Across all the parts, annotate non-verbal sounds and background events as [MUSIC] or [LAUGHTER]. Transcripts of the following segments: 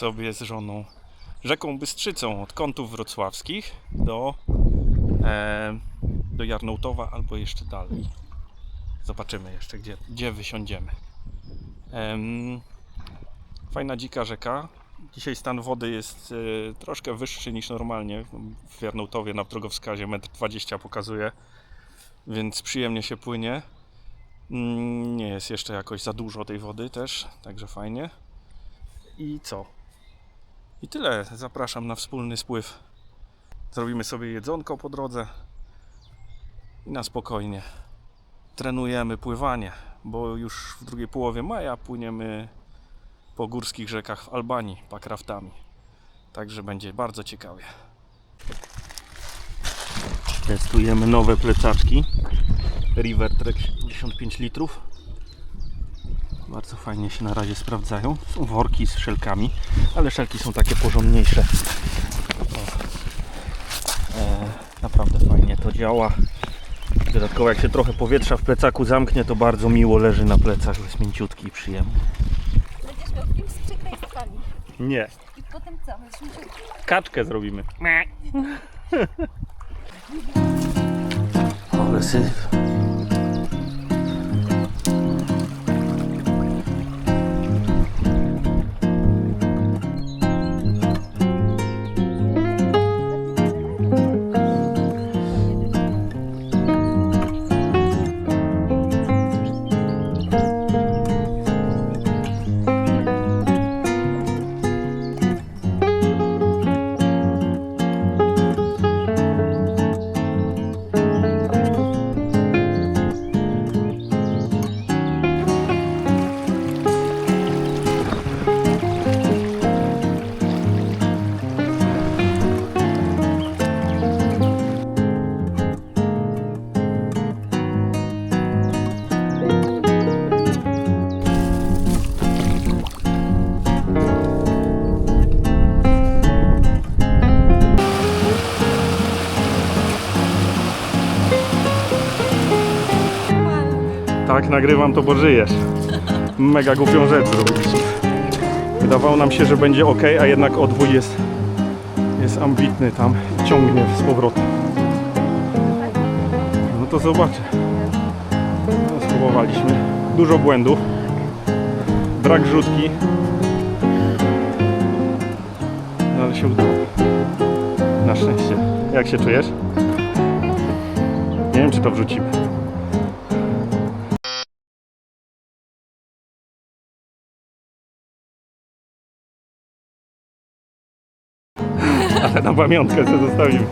sobie z żoną rzeką Bystrzycą od kątów wrocławskich do, e, do Jarnołtowa albo jeszcze dalej. Zobaczymy jeszcze, gdzie, gdzie wysiądziemy. Em, fajna dzika rzeka. Dzisiaj stan wody jest e, troszkę wyższy niż normalnie. W Jarnołtowie na drogowskazie 1,20 m pokazuje, więc przyjemnie się płynie. Mm, Nie jest jeszcze jakoś za dużo tej wody też, także fajnie. I co? I tyle. Zapraszam na wspólny spływ. Zrobimy sobie jedzonko po drodze i na spokojnie trenujemy pływanie, bo już w drugiej połowie maja płyniemy po górskich rzekach w Albanii pakraftami. Także będzie bardzo ciekawie. Testujemy nowe plecaczki. River Trek 75 litrów. Bardzo fajnie się na razie sprawdzają. Są worki z szelkami, ale szelki są takie porządniejsze. E, naprawdę fajnie to działa. Dodatkowo jak się trochę powietrza w plecaku zamknie, to bardzo miło leży na plecach. Jest mięciutki i przyjemny. Będziesz miał film z przekleństwami. Nie, I potem co? Kaczkę zrobimy. [LAUGHS] Ale syf. Nagrywam to, bo żyjesz. Mega głupią rzecz zrobiliśmy. Wydawało nam się, że będzie ok, a jednak odwój jest, jest ambitny tam ciągnie z powrotem. No to zobaczę. No, spróbowaliśmy. Dużo błędów. Brak rzutki. No, ale się udało. Na szczęście. Jak się czujesz? Nie wiem, czy to wrzucimy. [LAUGHS] na pamiątkę sobie zostawimy.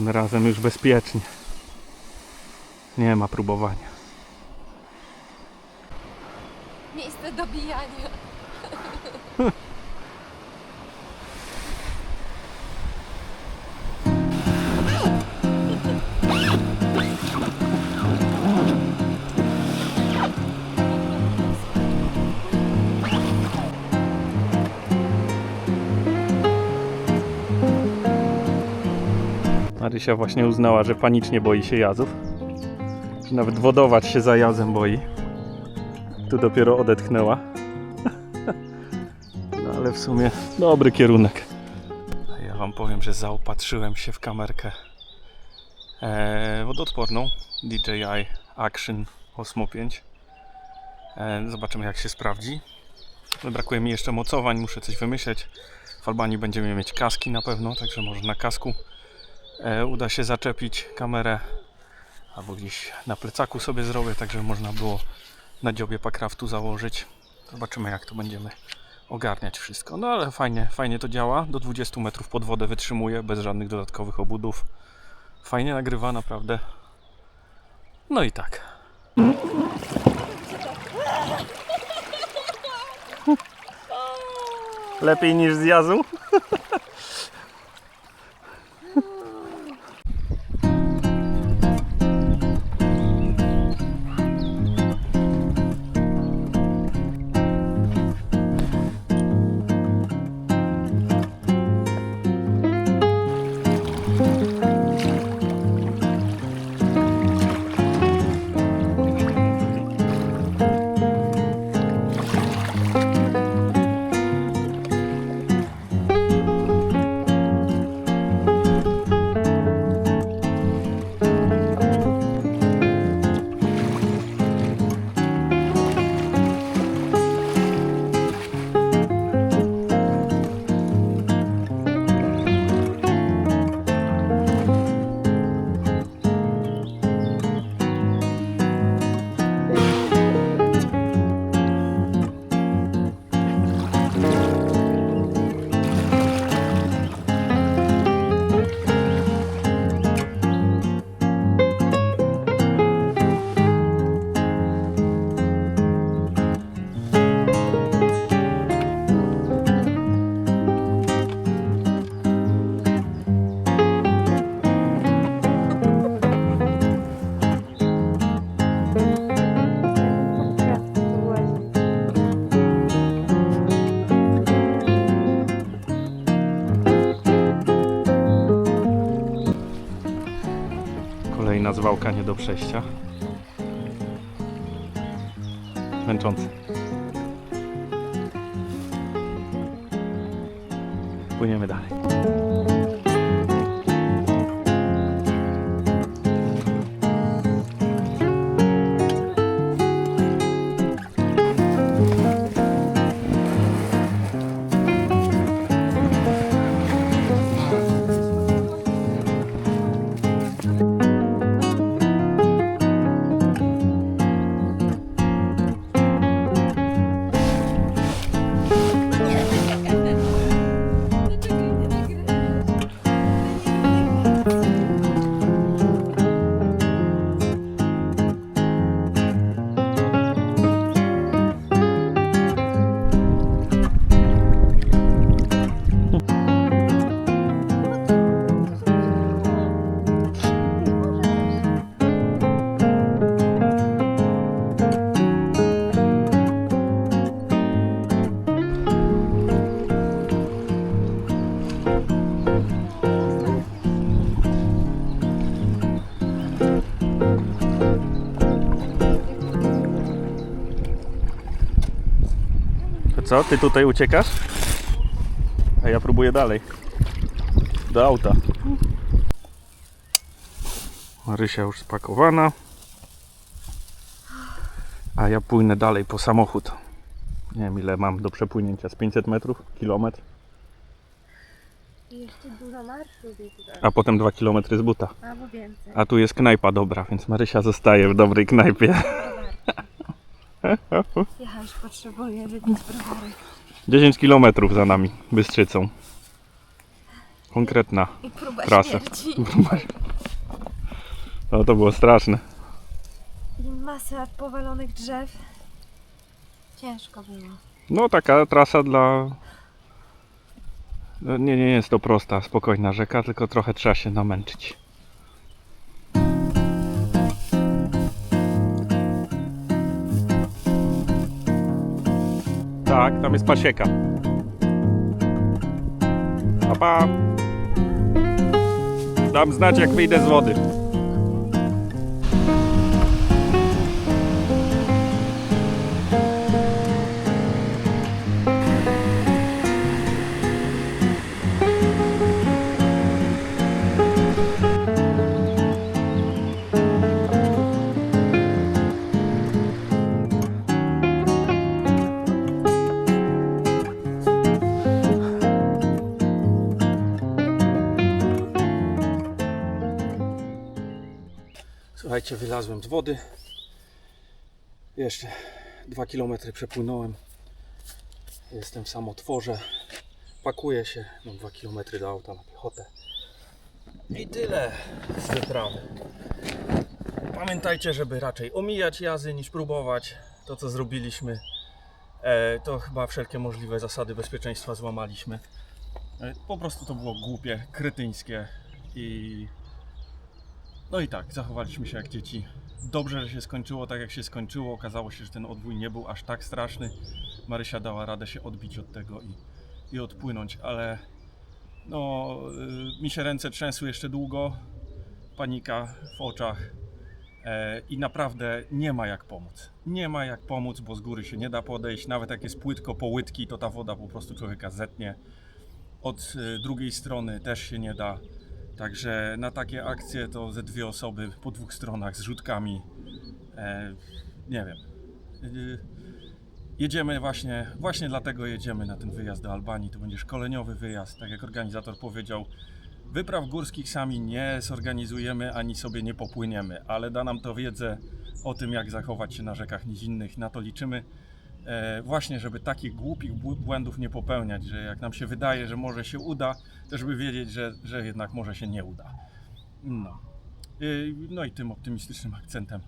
Tym razem już bezpiecznie. Nie ma próbowania. Miejsce do bijania. Rysia właśnie uznała, że panicznie boi się jazów. Nawet wodować się za jazem boi. Tu dopiero odetchnęła. [LAUGHS] No ale w sumie dobry kierunek. Ja wam powiem, że zaopatrzyłem się w kamerkę e, wodoodporną DJI Action Osmo 5. E, zobaczymy jak się sprawdzi. Brakuje mi jeszcze mocowań, muszę coś wymyśleć. W Albanii będziemy mieć kaski na pewno, także może na kasku uda się zaczepić kamerę albo gdzieś na plecaku sobie zrobię, tak żeby można było na dziobie pakraftu założyć. Zobaczymy jak to będziemy ogarniać wszystko. No ale fajnie, fajnie to działa. Do 20 metrów pod wodę wytrzymuje bez żadnych dodatkowych obudów. Fajnie nagrywa naprawdę. No i tak. Lepiej niż z [LAUGHS] zwałka nie do przejścia. Męczące. Płyniemy dalej. Co, ty tutaj uciekasz? A ja próbuję dalej. Do auta. Marysia już spakowana. A ja płynę dalej po samochód. Nie wiem ile mam do przepłynięcia. Z 500 metrów? Kilometr? Jeszcze dużo marszu. A potem 2 km z buta. Albo więcej. A tu jest knajpa dobra, więc Marysia zostaje w dobrej knajpie. [LAUGHS] Ja już potrzebuję wypić browary. 10 km za nami, Bystrzycą. Konkretna. I próba Trasa. [LAUGHS] śmierci. No to było straszne. I masa powalonych drzew. Ciężko było. No taka trasa dla... No, Nie, nie jest to prosta, spokojna rzeka, tylko trochę trzeba się namęczyć. Tak, tam jest pasieka. Pa, pa. Dam znać jak wyjdę z wody. Słuchajcie, wylazłem z wody. Jeszcze dwa kilometry przepłynąłem. Jestem w samotworze. Pakuję się. Mam dwa kilometry do auta na piechotę. I tyle z wyprawy. Pamiętajcie, żeby raczej omijać jazy niż próbować. To co zrobiliśmy, e, to chyba wszelkie możliwe zasady bezpieczeństwa złamaliśmy. E, po prostu to było głupie, krytyńskie i no i tak, zachowaliśmy się jak dzieci. Dobrze, że się skończyło tak jak się skończyło. Okazało się, że ten odbój nie był aż tak straszny. Marysia dała radę się odbić od tego i, i odpłynąć, ale no, y, mi się ręce trzęsły jeszcze długo. Panika w oczach. E, I naprawdę nie ma jak pomóc. Nie ma jak pomóc, bo z góry się nie da podejść. Nawet jak jest płytko po łydki, to ta woda po prostu człowieka zetnie. Od y, drugiej strony też się nie da. Także na takie akcje to ze dwie osoby po dwóch stronach z rzutkami. E, nie wiem. Y, Jedziemy właśnie, właśnie dlatego jedziemy na ten wyjazd do Albanii. To będzie szkoleniowy wyjazd, tak jak organizator powiedział. Wypraw górskich sami nie zorganizujemy ani sobie nie popłyniemy, ale da nam to wiedzę o tym, jak zachować się na rzekach nizinnych. Na to liczymy. E, właśnie, żeby takich głupich bł- błędów nie popełniać, że jak nam się wydaje, że może się uda, to żeby wiedzieć, że, że jednak może się nie uda. No. Y, No i tym optymistycznym akcentem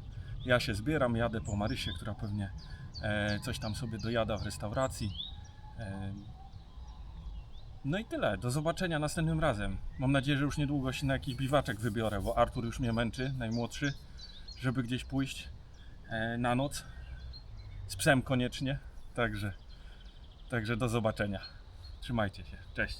ja się zbieram, jadę po Marysię, która pewnie e, coś tam sobie dojada w restauracji. E, no i tyle. Do zobaczenia następnym razem. Mam nadzieję, że już niedługo się na jakiś biwaczek wybiorę, bo Artur już mnie męczy, najmłodszy, żeby gdzieś pójść na noc. Z psem koniecznie. Także, także do zobaczenia. Trzymajcie się. Cześć.